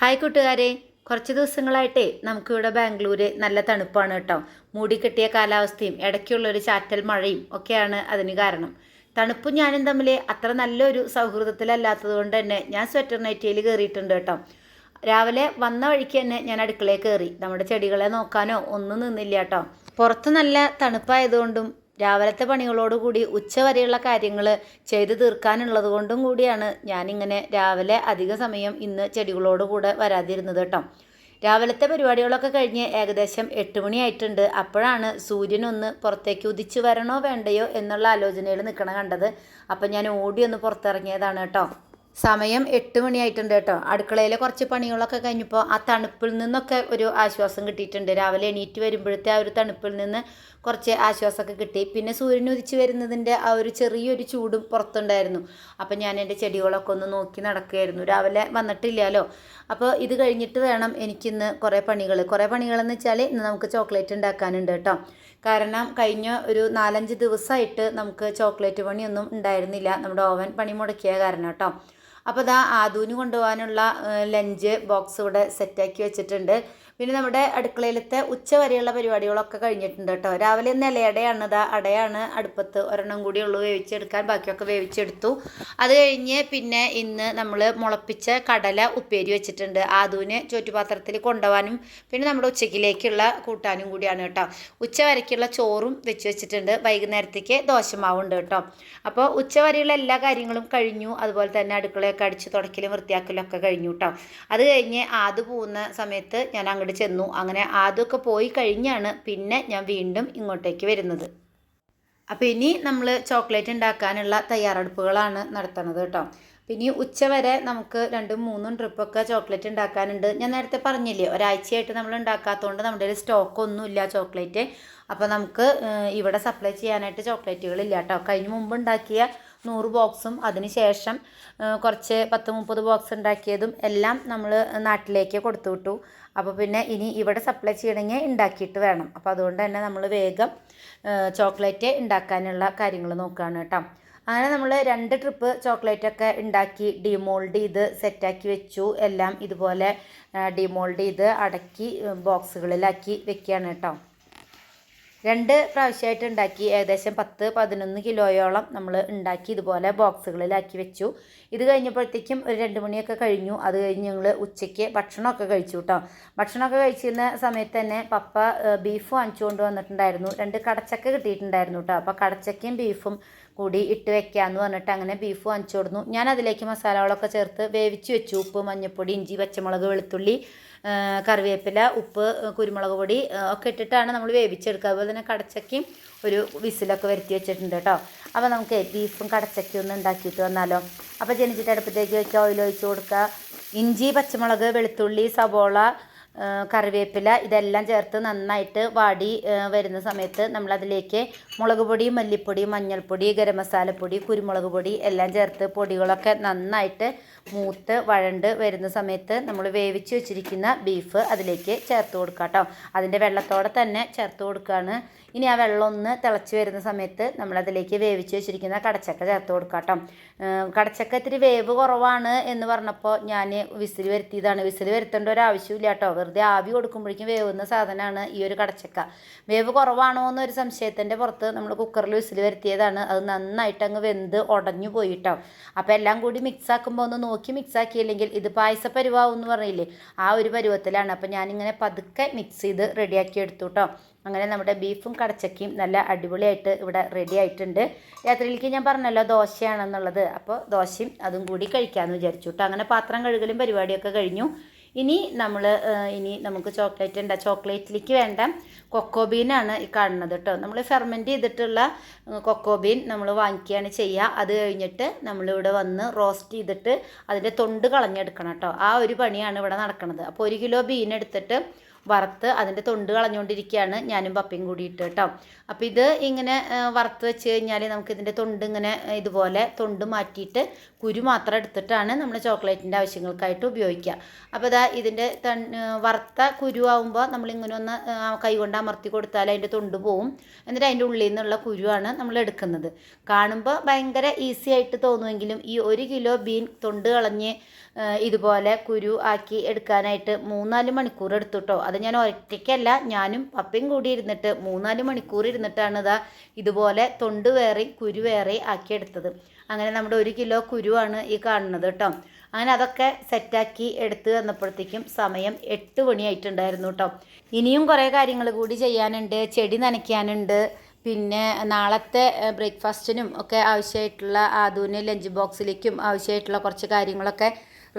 Hi കൂട്ടുകാരെ. കുറച്ച് ദിവസങ്ങളായിട്ടേ നമുക്കിവിടെ ബാംഗ്ലൂര് നല്ല തണുപ്പാണ് കേട്ടോ. മൂടിക്കെട്ടിയ കാലാവസ്ഥയും ഇടയ്ക്കുള്ളൊരു ചാറ്റൽ മഴയും ഒക്കെയാണ് അതിന് കാരണം. തണുപ്പും ഞാനും തമ്മിൽ അത്ര നല്ലൊരു സൗഹൃദത്തിലല്ലാത്തത് കൊണ്ട് തന്നെ ഞാൻ സ്വെറ്റർ നൈറ്റിയിൽ കയറിയിട്ടുണ്ട് കേട്ടോ. രാവിലെ വന്ന വഴിക്ക് തന്നെ ഞാൻ അടുക്കളയിൽ കയറി നമ്മുടെ ചെടികളെ നോക്കാനോ ഒന്നും നിന്നില്ല കേട്ടോ. പുറത്ത് നല്ല തണുപ്പായതുകൊണ്ടും രാവിലത്തെ പണികളോടുകൂടി ഉച്ച വരെയുള്ള കാര്യങ്ങൾ ചെയ്തു തീർക്കാനുള്ളത് കൊണ്ടും കൂടിയാണ് ഞാനിങ്ങനെ രാവിലെ അധിക സമയം ഇന്ന് ചെടികളോട് കൂടെ വരാതിരുന്നത് കേട്ടോ. രാവിലത്തെ പരിപാടികളൊക്കെ കഴിഞ്ഞ് ഏകദേശം എട്ട് മണിയായിട്ടുണ്ട് അപ്പോഴാണ് സൂര്യനൊന്ന് പുറത്തേക്ക് ഉദിച്ചു വരണോ വേണ്ടയോ എന്നുള്ള ആലോചനയിൽ നിൽക്കണ കണ്ടത്. അപ്പം ഞാൻ ഓടി ഒന്ന് പുറത്തിറങ്ങിയതാണ് കേട്ടോ. സമയം എട്ട് മണിയായിട്ടുണ്ട് കേട്ടോ. അടുക്കളയിലെ കുറച്ച് പണികളൊക്കെ കഴിഞ്ഞപ്പോൾ ആ തണുപ്പിൽ നിന്നൊക്കെ ഒരു ആശ്വാസം കിട്ടിയിട്ടുണ്ട്. രാവിലെ എണീറ്റ് വരുമ്പോഴത്തെ ആ ഒരു തണുപ്പിൽ നിന്ന് കുറച്ച് ആശ്വാസമൊക്കെ കിട്ടി. പിന്നെ സൂര്യൻ ഉദിച്ച് വരുന്നതിന്റെ ആ ഒരു ചെറിയൊരു ചൂടും പുറത്തുണ്ടായിരുന്നു. അപ്പം ഞാൻ എന്റെ ചെടികളൊക്കെ ഒന്ന് നോക്കി നടക്കുകയായിരുന്നു. രാവിലെ വന്നിട്ടില്ലല്ലോ. അപ്പോൾ ഇത് കഴിഞ്ഞിട്ട് വേണം എനിക്കിന്ന് കുറേ പണികൾ കുറേ പണികളെന്ന് വെച്ചാൽ ഇന്ന് നമുക്ക് ചോക്ലേറ്റ് ഉണ്ടാക്കാനുണ്ട് കേട്ടോ. കാരണം കഴിഞ്ഞ ഒരു നാലഞ്ച് ദിവസമായിട്ട് നമുക്ക് ചോക്ലേറ്റ് പണിയൊന്നും ഉണ്ടായിരുന്നില്ല. നമ്മുടെ ഓവൻ പണി മുടക്കിയ കാരണം കേട്ടോ. അപ്പോൾ ഇതാ ആദൂന് കൊണ്ടുപോകാനുള്ള ലഞ്ച് ബോക്സ് ഇവിടെ സെറ്റാക്കി വെച്ചിട്ടുണ്ട്. പിന്നെ നമ്മുടെ അടുക്കളയിലത്തെ ഉച്ച വരെയുള്ള പരിപാടികളൊക്കെ കഴിഞ്ഞിട്ടുണ്ട് കേട്ടോ. രാവിലെ ഇന്ന് ഇലയടയാണ് ഇതാ അടയാണ് അടുപ്പത്ത് ഒരെണ്ണം കൂടി ഉള്ളു വേവിച്ചെടുക്കാൻ ബാക്കിയൊക്കെ വേവിച്ചെടുത്തു. അത് കഴിഞ്ഞ് പിന്നെ ഇന്ന് നമ്മൾ മുളപ്പിച്ച കടല ഉപ്പേരി വെച്ചിട്ടുണ്ട്. ആദൂന് ചോറ്റുപാത്രത്തിൽ കൊണ്ടുപോകാനും പിന്നെ നമ്മുടെ ഉച്ചക്കിലേക്കുള്ള കൂട്ടാനും കൂടിയാണ് കേട്ടോ. ഉച്ച വരയ്ക്കുള്ള ചോറും വെച്ച് വെച്ചിട്ടുണ്ട്. വൈകുന്നേരത്തേക്ക് ദോശമാവുണ്ട് കേട്ടോ. അപ്പോൾ ഉച്ച വരെയുള്ള എല്ലാ കാര്യങ്ങളും കഴിഞ്ഞു. അതുപോലെ തന്നെ അടുക്കളയൊക്കെ അടിച്ച് തുടക്കലും വൃത്തിയാക്കലും ഒക്കെ കഴിഞ്ഞു കേട്ടോ. അത് കഴിഞ്ഞ് ആദ്യ പോകുന്ന സമയത്ത് ഞാൻ അങ്ങോട്ട് ചെന്നു. അങ്ങനെ ആദ്യമൊക്കെ പോയി കഴിഞ്ഞാണ് പിന്നെ ഞാൻ വീണ്ടും ഇങ്ങോട്ടേക്ക് വരുന്നത്. അപ്പോൾ ഇനി നമ്മൾ ചോക്ലേറ്റ് ഉണ്ടാക്കാനുള്ള തയ്യാറെടുപ്പുകളാണ് നടത്തുന്നത് കേട്ടോ. പിന്നെ ഉച്ച വരെ നമുക്ക് രണ്ടും മൂന്നും ട്രിപ്പൊക്കെ ചോക്ലേറ്റ് ഉണ്ടാക്കാനുണ്ട്. ഞാൻ നേരത്തെ പറഞ്ഞില്ലേ ഒരാഴ്ചയായിട്ട് നമ്മൾ ഉണ്ടാക്കാത്തതുകൊണ്ട് നമ്മുടെ ഒരു സ്റ്റോക്കൊന്നുമില്ല ചോക്ലേറ്റ്. അപ്പോൾ നമുക്ക് ഇവിടെ സപ്ലൈ ചെയ്യാനായിട്ട് ചോക്ലേറ്റുകളില്ല കേട്ടോ. കഴിഞ്ഞ് മുമ്പ് ഉണ്ടാക്കിയ നൂറ് ബോക്സും. അതിനുശേഷം കുറച്ച് പത്ത് മുപ്പത് ബോക്സ് ഉണ്ടാക്കിയതും എല്ലാം നമ്മൾ നാട്ടിലേക്ക് കൊടുത്തു വിട്ടു. അപ്പോൾ പിന്നെ ഇനി ഇവിടെ സപ്ലൈ ചെയ്യണമെങ്കിൽ ഉണ്ടാക്കിയിട്ട് വേണം. അപ്പോൾ അതുകൊണ്ട് തന്നെ നമ്മൾ വേഗം ചോക്ലേറ്റ് ഉണ്ടാക്കാനുള്ള കാര്യങ്ങൾ നോക്കുകയാണ് കേട്ടോ. അങ്ങനെ നമ്മൾ രണ്ട് ട്രിപ്പ് ചോക്ലേറ്റൊക്കെ ഉണ്ടാക്കി ഡിമോൾഡ് ചെയ്ത് സെറ്റാക്കി വെച്ചു. എല്ലാം ഇതുപോലെ ഡിമോൾഡ് ചെയ്ത് അടക്കി ബോക്സുകളിലാക്കി വെക്കുകയാണ് കേട്ടോ. രണ്ട് പ്രാവശ്യമായിട്ട് ഉണ്ടാക്കി. ഏകദേശം പത്ത് പതിനൊന്ന് കിലോയോളം നമ്മൾ ഉണ്ടാക്കി ഇതുപോലെ ബോക്സുകളിലാക്കി വെച്ചു. ഇത് കഴിഞ്ഞപ്പോഴത്തേക്കും ഒരു രണ്ട് മണിയൊക്കെ കഴിഞ്ഞു. അത് കഴിഞ്ഞ് ഞങ്ങൾ ഉച്ചയ്ക്ക് ഭക്ഷണമൊക്കെ കഴിച്ചു കേട്ടോ. ഭക്ഷണമൊക്കെ കഴിച്ചിരുന്ന സമയത്ത് തന്നെ പപ്പ ബീഫ് വാങ്ങിച്ചു കൊണ്ട് വന്നിട്ടുണ്ടായിരുന്നു. രണ്ട് കടച്ചക്ക കിട്ടിയിട്ടുണ്ടായിരുന്നു കേട്ടോ. അപ്പോൾ കടച്ചക്കയും ബീഫും കൂടി ഇട്ട് വെക്കാമെന്ന് പറഞ്ഞിട്ട് അങ്ങനെ ബീഫ് വാങ്ങിച്ചു കൊടുന്നു. ഞാൻ അതിലേക്ക് മസാലകളൊക്കെ ചേർത്ത് വേവിച്ച് വെച്ചു. ഉപ്പ് മഞ്ഞൾപ്പൊടി ഇഞ്ചി പച്ചമുളക് വെളുത്തുള്ളി കറിവേപ്പില ഉപ്പ് കുരുമുളക് പൊടി ഒക്കെ ഇട്ടിട്ടാണ് നമ്മൾ വേവിച്ചെടുക്കുക. അതുപോലെ തന്നെ കടച്ചക്കയും ഒരു വിസിലൊക്കെ വരുത്തി വെച്ചിട്ടുണ്ട് കേട്ടോ. അപ്പോൾ നമുക്ക് ബീഫും കടച്ചക്കയും ഒന്ന് ഉണ്ടാക്കിയിട്ട് വന്നാലോ. അപ്പോൾ ജനിച്ചിട്ട് അടുപ്പത്തേക്ക് വെച്ച് ഓയിൽ ഒഴിച്ച് കൊടുക്കുക. ഇഞ്ചി പച്ചമുളക് വെളുത്തുള്ളി സവോള കറിവേപ്പില ഇതെല്ലാം ചേർത്ത് നന്നായിട്ട് വാടി വരുന്ന സമയത്ത് നമ്മളതിലേക്ക് മുളക് പൊടി മല്ലിപ്പൊടി മഞ്ഞൾപ്പൊടി ഗരം മസാലപ്പൊടി കുരുമുളക് പൊടി എല്ലാം ചേർത്ത് പൊടികളൊക്കെ നന്നായിട്ട് മൂത്ത് വഴണ്ട് വരുന്ന സമയത്ത് നമ്മൾ വേവിച്ച് വെച്ചിരിക്കുന്ന ബീഫ് അതിലേക്ക് ചേർത്ത് കൊടുക്കുക കേട്ടോ അതിന്റെ വെള്ളത്തോടെ തന്നെ ചേർത്ത് കൊടുക്കുകയാണ് ഇനി ആ വെള്ളം ഒന്ന് തിളച്ച് വരുന്ന സമയത്ത് നമ്മളതിലേക്ക് വേവിച്ച് വെച്ചിരിക്കുന്ന കടച്ചക്ക ചേർത്ത് കൊടുക്കാം കേട്ടോ കടച്ചക്ക ഇത്തിരി വേവ് കുറവാണ് എന്ന് പറഞ്ഞപ്പോൾ ഞാൻ വിസിൽ വരുത്തിയതാണ്. വിസിൽ വരുത്തേണ്ട ഒരു ആവശ്യമില്ല കേട്ടോ വെറുതെ ആവി കൊടുക്കുമ്പോഴേക്കും വേവുന്ന സാധനമാണ് ഈ ഒരു കടച്ചക്ക. വേവ് കുറവാണോ എന്നൊരു സംശയത്തിന്റെ പുറത്ത് നമ്മൾ കുക്കറിൽ വിസിൽ വരുത്തിയതാണ്. അത് നന്നായിട്ട് അങ്ങ് വെന്ത് ഉടഞ്ഞു പോയിട്ടോ അപ്പോൾ എല്ലാം കൂടി മിക്സ് ആക്കുമ്പോൾ ഒന്ന് നോക്കി മിക്സ് ആക്കിയില്ലെങ്കിൽ ഇത് പായസ പരുവാവും എന്ന് പറഞ്ഞില്ലേ? ആ ഒരു പരുവത്തിലാണ്. അപ്പോൾ ഞാനിങ്ങനെ പതുക്കെ മിക്സ് ചെയ്ത് റെഡിയാക്കി എടുത്തു കേട്ടോ അങ്ങനെ നമ്മുടെ ബീഫും കടച്ചക്കയും നല്ല അടിപൊളിയായിട്ട് ഇവിടെ റെഡി ആയിട്ടുണ്ട്. രാത്രിയിലേക്ക് ഞാൻ പറഞ്ഞല്ലോ ദോശയാണെന്നുള്ളത്. അപ്പോൾ ദോശയും അതും കൂടി കഴിക്കാമെന്ന് വിചാരിച്ചു കേട്ടോ അങ്ങനെ പാത്രം കഴുകലും പരിപാടിയൊക്കെ കഴിഞ്ഞു. ഇനി നമ്മൾ ഇനി നമുക്ക് ചോക്ലേറ്റ് ഉണ്ട് ചോക്ലേറ്റിലേക്ക് വേണ്ട കൊക്കോ ബീനാണ് ഈ കാണുന്നത് കേട്ടോ നമ്മൾ ഫെർമെന്റ് ചെയ്തിട്ടുള്ള കൊക്കോബീൻ നമ്മൾ വാങ്ങിക്കുകയാണ് ചെയ്യുക അത് കഴിഞ്ഞിട്ട് നമ്മളിവിടെ വന്ന് റോസ്റ്റ് ചെയ്തിട്ട് അതിന്റെ തൊണ്ട് കളഞ്ഞെടുക്കണം കേട്ടോ ആ ഒരു പണിയാണ് ഇവിടെ നടക്കുന്നത് അപ്പോൾ ഒരു കിലോ ബീൻ എടുത്തിട്ട് വറുത്ത് അതിന്റെ തൊണ്ട് കളഞ്ഞുകൊണ്ടിരിക്കുകയാണ് ഞാനും പപ്പയും കൂടിയിട്ട് കേട്ടോ. അപ്പോൾ ഇത് ഇങ്ങനെ വറുത്ത് വെച്ച് കഴിഞ്ഞാൽ നമുക്ക് ഇതിന്റെ തൊണ്ട് ഇങ്ങനെ ഇതുപോലെ തൊണ്ട് മാറ്റിയിട്ട് കുരു മാത്രം എടുത്തിട്ടാണ് നമ്മൾ ചോക്ലേറ്റിന്റെ ആവശ്യങ്ങൾക്കായിട്ട് ഉപയോഗിക്കുക. അപ്പോൾ ഇതാ ഇതിന്റെ വറുത്ത കുരു ആകുമ്പോൾ നമ്മളിങ്ങനെ ഒന്ന് കൈ കൊണ്ട് അമർത്തി കൊടുത്താൽ അതിന്റെ തൊണ്ട് പോവും. എന്നിട്ട് അതിന്റെ ഉള്ളിൽ നിന്നുള്ള കുരുവാണ് നമ്മൾ എടുക്കുന്നത്. കാണുമ്പോൾ ഭയങ്കര ഈസി ആയിട്ട് തോന്നുമെങ്കിലും ഈ ഒരു കിലോ ബീൻ തൊണ്ട് കളഞ്ഞ് ഇതുപോലെ കുരു ആക്കി എടുക്കാനായിട്ട് മൂന്നാൽ മണിക്കൂർ എടുത്തു കേട്ടോ അത് ഞാൻ ഒറ്റയ്ക്കല്ല ഞാനും പപ്പയും കൂടി ഇരുന്നിട്ട് മൂന്നാൽ മണിക്കൂർ ഇരുന്നിട്ടാണ് ഇതാ ഇതുപോലെ തൊണ്ട് വേറെ കുരു വേറെ ആക്കി എടുത്തത്. അങ്ങനെ നമ്മുടെ ഒരു കിലോ കുരുവാണ് ഈ കാണുന്നത് കേട്ടോ അങ്ങനെ അതൊക്കെ സെറ്റാക്കി എടുത്ത് വന്നപ്പോഴത്തേക്കും സമയം എട്ട് മണിയായിട്ടുണ്ടായിരുന്നു കേട്ടോ ഇനിയും കുറേ കാര്യങ്ങൾ കൂടി ചെയ്യാനുണ്ട് ചെടി നനയ്ക്കാനുണ്ട്. പിന്നെ നാളത്തെ ബ്രേക്ക്ഫാസ്റ്റിനും ഒക്കെ ആവശ്യമായിട്ടുള്ള ആദൂന് ലഞ്ച് ബോക്സിലേക്കും ആവശ്യമായിട്ടുള്ള കുറച്ച് കാര്യങ്ങളൊക്കെ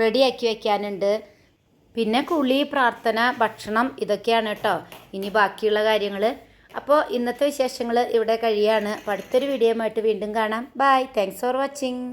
റെഡിയാക്കി വെക്കാനുണ്ട്. പിന്നെ കുളി പ്രാർത്ഥന ഭക്ഷണം ഇതൊക്കെയാണ് കേട്ടോ ഇനി ബാക്കിയുള്ള കാര്യങ്ങൾ അപ്പോൾ ഇന്നത്തെ വിശേഷങ്ങൾ ഇവിടെ കഴിയാണ്. അപ്പോൾ അടുത്തൊരു വീഡിയോയുമായിട്ട് വീണ്ടും കാണാം. Bye thanks for watching